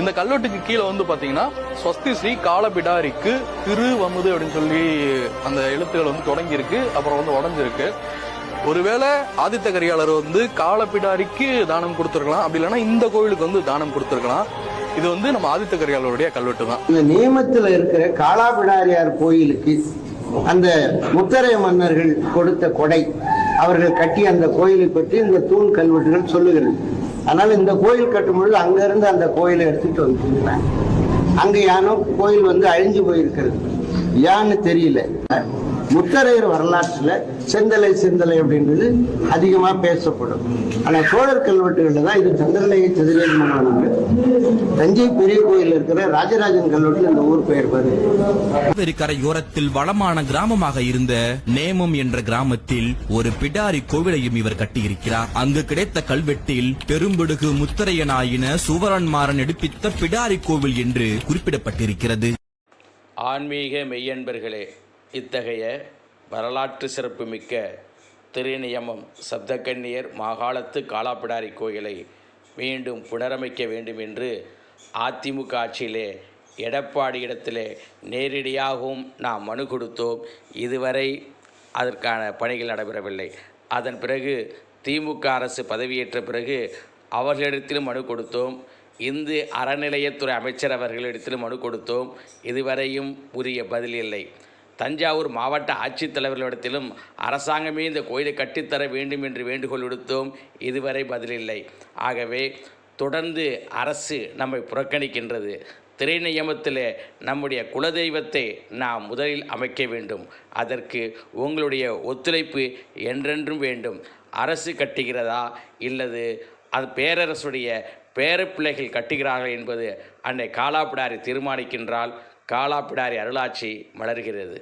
இந்த கல்வெட்டுக்கு கீழே வந்து பாத்தீங்கன்னா ஸ்வஸ்தி ஸ்ரீ காலபிடாரிக்கு திரு வமுது அப்படின்னு சொல்லி அந்த எழுத்துக்கள் வந்து தொடங்கி இருக்கு அப்புறம் வந்து உடஞ்சிருக்கு. ஒருவேளை ஆதித்த கரிகாலர் வந்து காலபிடாரிக்கு தானம் கொடுத்துருக்கலாம். அப்படி இல்லைன்னா இந்த கோயிலுக்கு வந்து தானம் கொடுத்துருக்கலாம். இது வந்து நம்ம ஆதித்த கரிகாலருடைய கல்வெட்டு தான். இந்த நியமத்தில் இருக்கிற காலாபிடாரியார் கோயிலுக்கு அந்த முத்தரை மன்னர்கள் கொடுத்த கொடை அவர்கள் கட்டிய அந்த கோயிலை பற்றி இந்த தூண் கல்வெட்டுகள் சொல்லுகிறது. அதனால இந்த கோயில் கட்டும் பொழுது அங்கிருந்து அந்த கோயிலை எடுத்துட்டு வந்துருக்கிறாங்க அங்க யானோ கோயில் வந்து அழிஞ்சு போயிருக்கிறது. ஏன்னு தெரியல. முத்தரையர் வரலாற்றுல செந்தலை செந்தலை அப்படின்றது அதிகமா பேசப்படும். ஆனா சோழர் கல்வெட்டுகள்ல தான் இது சந்திரலேக சதுரேஜ் தஞ்சை பெரிய கோயில் இருக்கிற ராஜராஜன் கல்வெட்டுல இந்த ஊர் பெயர் வருது. கரையோரத்தில் வளமான கிராமமாக இருந்த நேமம் என்ற கிராமத்தில் ஒரு பிடாரி கோவிலையும் இவர் கட்டியிருக்கிறார். அங்கு கிடைத்த கல்வெட்டில் பெரும்பிடுகு முத்தரையனாயின சுவரன்மாறன் எடுப்பித்த பிடாரி கோவில் என்று குறிப்பிடப்பட்டிருக்கிறது. ஆன்மீக மெய்யன்பர்களே இத்தகைய வரலாற்று சிறப்புமிக்க திருநியமம் சப்தக்கன்னியர் மாகாளத்து காலாப்பிடாரி கோயிலை மீண்டும் புனரமைக்க வேண்டும் என்று அதிமுக ஆட்சியிலே எடப்பாடி இடத்திலே நேரடியாகவும் நாம் மனு கொடுத்தோம். இதுவரை அதற்கான பணிகள் நடைபெறவில்லை. அதன் பிறகு திமுக அரசு பதவியேற்ற பிறகு அவர்களிடத்திலும் மனு கொடுத்தோம். இந்து அறநிலையத்துறை அமைச்சர் அவர்களிடத்திலும் மனு கொடுத்தோம். இதுவரையும் உரிய பதில் இல்லை. தஞ்சாவூர் மாவட்ட ஆட்சித்தலைவர்களிடத்திலும் அரசாங்கமே இந்த கோயிலை கட்டித்தர வேண்டும் என்று வேண்டுகோள் விடுத்தோம். இதுவரை பதிலில்லை ஆகவே தொடர்ந்து அரசு நம்மை புறக்கணிக்கின்றது. திரைநியமத்தில் நம்முடைய குலதெய்வத்தை நாம் முதலில் அமைக்க வேண்டும். அதற்கு உங்களுடைய ஒத்துழைப்பு என்றென்றும் வேண்டும். அரசு கட்டுகிறதா? இல்லது அது பேரரசுடைய பேரப்பிள்ளைகள் கட்டுகிறார்கள் என்பது அன்னை காலாப்பிடாரி தீர்மானிக்கின்றால் காலாப்பிடாரி அருளாட்சி மலர்கிறது.